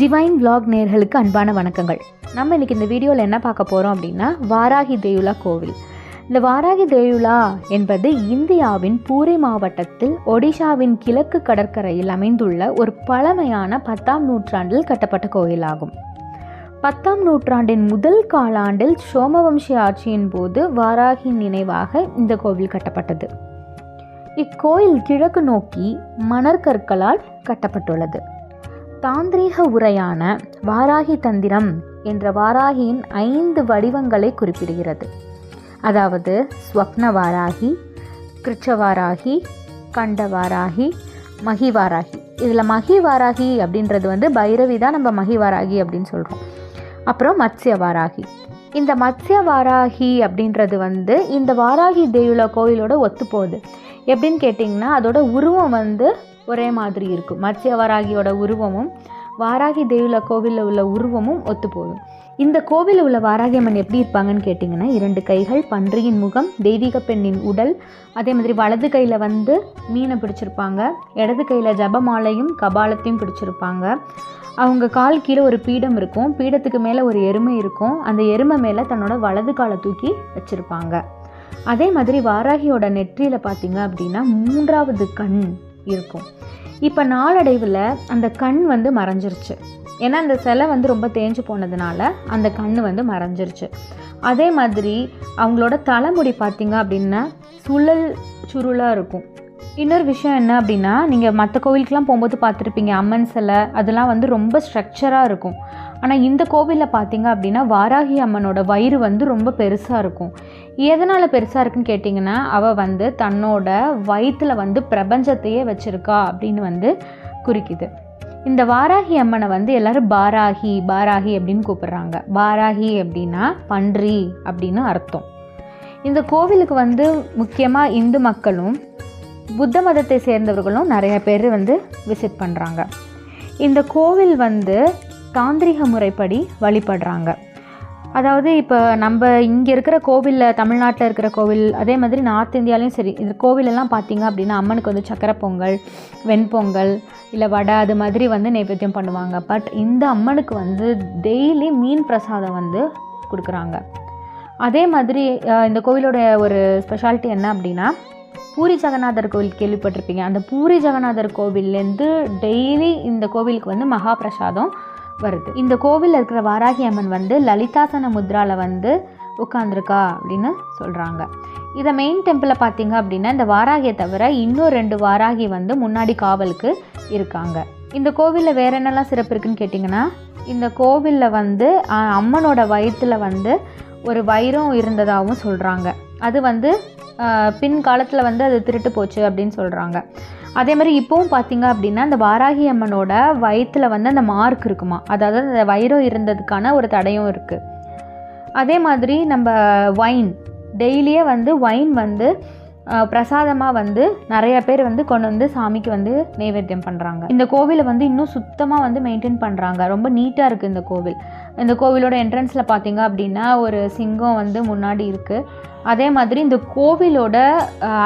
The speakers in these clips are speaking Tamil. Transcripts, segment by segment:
டிவைன் விலாக் நேர்களுக்கு அன்பான வணக்கங்கள். நம்ம இன்னைக்கு இந்த வீடியோவில் என்ன பார்க்க போகிறோம் அப்படின்னா வாராகி தேயுலா கோவில். இந்த வாராகி தேயுலா என்பது இந்தியாவின் பூரி மாவட்டத்தில் ஒடிஷாவின் கிழக்கு கடற்கரையில் அமைந்துள்ள ஒரு பழமையான பத்தாம் நூற்றாண்டில் கட்டப்பட்ட கோயிலாகும். பத்தாம் நூற்றாண்டின் முதல் காலாண்டில் சோமவம்சி ஆட்சியின் போது வாராகியின் நினைவாக இந்த கோவில் கட்டப்பட்டது. இக்கோயில் கிழக்கு நோக்கி மணற்கற்களால் கட்டப்பட்டுள்ளது. தாந்திரீக உரையான வாராகி தந்திரம் என்ற வாராகியின் ஐந்து வடிவங்களை குறிப்பிடுகிறது. அதாவது ஸ்வப்ன வாராகி கிருச்சவாராகி கண்டவாராகி மகிவாராகி இதில் மகிவாராகி அப்படின்றது வந்து பைரவி தான் நம்ம மகிவாராகி அப்படின்னு சொல்கிறோம் அப்புறம் மத்ஸ்ய வாராகி. இந்த மத்ஸ்ய வாராகி அப்படின்றது வந்து இந்த வாராகி தேயுலா கோயிலோட ஒத்து போகுது எப்படின்னு கேட்டிங்கன்னா அதோட உருவம் வந்து ஒரே மாதிரி இருக்கும். மத்ஸ்ய வாராகியோட உருவமும் வாராகி தேயுலா கோவிலில் உள்ள உருவமும் ஒத்து போகும் இந்த கோவிலில் உள்ள வாராகி அம்மன் எப்படி இருப்பாங்கன்னு கேட்டிங்கன்னா இரண்டு கைகள் பன்றியின் முகம் தெய்வீக பெண்ணின் உடல் அதே மாதிரி வலது கையில் வந்து மீனை பிடிச்சிருப்பாங்க இடது கையில் ஜபமாலையும் கபாலத்தையும் பிடிச்சிருப்பாங்க. அவங்க கால் கீழே ஒரு பீடம் இருக்கும். பீடத்துக்கு மேலே ஒரு எருமை இருக்கும். அந்த எருமை மேலே தன்னோட வலது காலை தூக்கி வச்சுருப்பாங்க. அதே மாதிரி வாராகியோட நெற்றியில் பார்த்தீங்க அப்படின்னா மூன்றாவது கண் இருக்கும். இப்போ நாளடைவில் அந்த கண் வந்து மறைஞ்சிருச்சு. ஏன்னா அந்த சிலை வந்து ரொம்ப தேஞ்சு போனதுனால அந்த கண் வந்து மறைஞ்சிருச்சு. அதே மாதிரி அவங்களோட தலைமுடி பார்த்திங்க அப்படின்னா சுழல் சுருளாக இருக்கும். இன்னொரு விஷயம் என்ன அப்படின்னா நீங்கள் மற்ற கோவிலுக்கெலாம் போகும்போது பார்த்துருப்பீங்க அம்மன் சிலை அதெல்லாம் வந்து ரொம்ப ஸ்ட்ரக்சராக இருக்கும். ஆனால் இந்த கோவிலில் பார்த்தீங்க அப்படின்னா வாராகி அம்மனோட வயிறு வந்து ரொம்ப பெருசாக இருக்கும். எதனால் பெருசாக இருக்குன்னு கேட்டிங்கன்னா அவள் வந்து தன்னோட வயிற்றில் வந்து பிரபஞ்சத்தையே வச்சுருக்கா அப்படின்னு வந்து குறிக்குது. இந்த வாராகி அம்மனை வந்து எல்லாரும் பாராகி பாராகி அப்படின்னு கூப்பிடுறாங்க. பாராகி அப்படின்னா பன்றி அப்படின்னு அர்த்தம். இந்த கோவிலுக்கு வந்து முக்கியமாக இந்து மக்களும் புத்த மதத்தை சேர்ந்தவர்களும் நிறைய பேர் வந்து விசிட் பண்ணுறாங்க இந்த கோவில் வந்து தாந்திரிக முறைப்படி வழிபடுறாங்க. அதாவது இப்போ நம்ம இங்கே இருக்கிற கோவிலில் தமிழ்நாட்டில் இருக்கிற கோவில் அதே மாதிரி நார்த் இந்தியாலையும் சரி இந்த கோவிலெல்லாம் பார்த்தீங்க அப்படின்னா அம்மனுக்கு வந்து சக்கரை பொங்கல் வெண்பொங்கல் இல்லை வடை அது மாதிரி வந்து நைவேத்தியம் பண்ணுவாங்க. பட் இந்த அம்மனுக்கு வந்து டெய்லி மீன் பிரசாதம் வந்து கொடுக்குறாங்க. அதே மாதிரி இந்த கோவிலோட ஒரு ஸ்பெஷாலிட்டி என்ன அப்படின்னா பூரி ஜெகநாதர் கோவில் கேள்விப்பட்டிருப்பீங்க. அந்த பூரி ஜெகநாதர் கோவில்லேருந்து டெய்லி இந்த கோவிலுக்கு வந்து மகா பிரசாதம் வருது. இந்த கோவிலில் இருக்கிற வாராகி அம்மன் வந்து லலிதாசன முத்ராவில் வந்து உட்காந்துருக்கா அப்படின்னு சொல்கிறாங்க இதை மெயின் டெம்பிளில் பார்த்தீங்க அப்படின்னா இந்த வாராகியை தவிர இன்னும் ரெண்டு வாராகி வந்து முன்னாடி காவலுக்கு இருக்காங்க. இந்த கோவிலில் வேற என்னெல்லாம் சிறப்பு இருக்குன்னு கேட்டிங்கன்னா இந்த கோவிலில் வந்து அம்மனோட வயிற்றில் வந்து ஒரு வைரம் இருந்ததாகவும் சொல்கிறாங்க அது வந்து பின் காலத்தில் வந்து அது திருட்டு போச்சு அப்படின்னு சொல்கிறாங்க அதே மாதிரி இப்போவும் பார்த்தீங்க அப்படின்னா அந்த வாராகி அம்மனோட வயிற்றில் வந்து அந்த மார்க் இருக்குமா? அதாவது அந்த வைரம் இருந்ததுக்கான ஒரு தடையும் இருக்குது அதே மாதிரி நம்ம ஒயின் டெய்லியே வந்து ஒயின் வந்து பிரசாதமாக வந்து நிறைய பேர் வந்து கொண்டு வந்து சாமிக்கு வந்து நைவேத்தியம் பண்ணுறாங்க இந்த கோவிலை வந்து இன்னும் சுத்தமாக வந்து மெயின்டைன் பண்ணுறாங்க ரொம்ப நீட்டாக இருக்குது இந்த கோவில். இந்த கோவிலோட என்ட்ரன்ஸில் பார்த்தீங்க அப்படின்னா ஒரு சிங்கம் வந்து முன்னாடி இருக்குது அதே மாதிரி இந்த கோவிலோட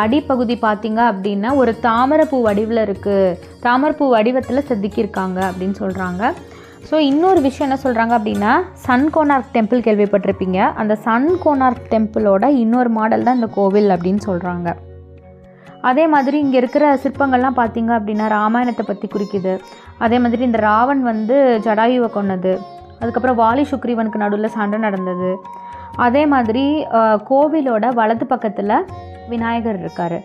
அடிப்பகுதி பார்த்தீங்க அப்படின்னா ஒரு தாமரைப்பூ வடிவில் இருக்குது தாமரைப்பூ வடிவத்தில் செதுக்கியிருக்காங்க அப்படின்னு சொல்கிறாங்க ஸோ இன்னொரு விஷயம் என்ன சொல்கிறாங்க அப்படின்னா சன் கோனார்க் டெம்பிள் கேள்விப்பட்டிருப்பீங்க. அந்த சன் கோனார்க் டெம்பிளோட இன்னொரு மாடல் தான் இந்த கோவில் அப்படின்னு சொல்கிறாங்க அதே மாதிரி இங்கே இருக்கிற சிற்பங்கள்லாம் பார்த்தீங்க அப்படின்னா ராமாயணத்தை பற்றி குறிக்குது. அதே மாதிரி இந்த ராவன் வந்து ஜடாயுவை கொன்னது. அதுக்கப்புறம் வாலி சுக்ரீவனுக்கு நடுவில் சண்டை நடந்தது. அதே மாதிரி கோவிலோட வலது பக்கத்தில் விநாயகர் இருக்கார்.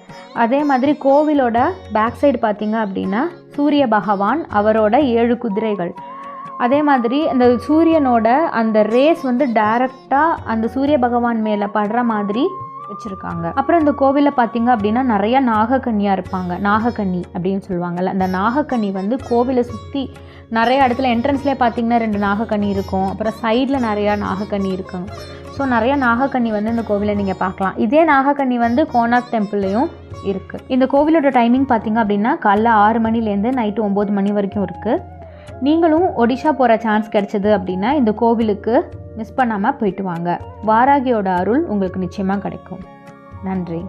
அதே மாதிரி கோவிலோட பேக் சைடு பார்த்தீங்க அப்படின்னா சூரிய பகவான் அவரோட ஏழு குதிரைகள். அதே மாதிரி அந்த சூரியனோட அந்த ரேஸ் வந்து டைரக்டாக அந்த சூரிய பகவான் மேலே படுற மாதிரி வச்சுருக்காங்க. அப்புறம் இந்த கோவிலில் பார்த்தீங்க அப்படின்னா நிறையா நாகக்கன்னியாக இருப்பாங்க. நாகக்கன்னி அப்படின்னு சொல்லுவாங்கள்ல அந்த நாகக்கன்னி வந்து கோவிலை சுற்றி நிறைய இடத்துல என்ட்ரன்ஸ்லேயே பார்த்தீங்கன்னா ரெண்டு நாகக்கன்னி இருக்கும். அப்புறம் சைடில் நிறையா நாகக்கன்னி இருக்கும். ஸோ நிறையா நாகக்கன்னி வந்து இந்த கோவிலை நீங்கள் பார்க்கலாம். இதே நாகக்கன்னி வந்து கோனாக் டெம்பிள்லையும் இருக்குது இந்த கோவிலோட டைமிங் பார்த்தீங்க அப்படின்னா காலைல ஆறு மணிலேருந்து நைட்டு ஒம்பது மணி வரைக்கும் இருக்குது நீங்களும் ஒடிஷா போகிற சான்ஸ் கிடைச்சது அப்படின்னா இந்த கோவிலுக்கு மிஸ் பண்ணாமல் போயிட்டு வாங்க. வாராகியோட அருள் உங்களுக்கு நிச்சயமாக கிடைக்கும். நன்றி.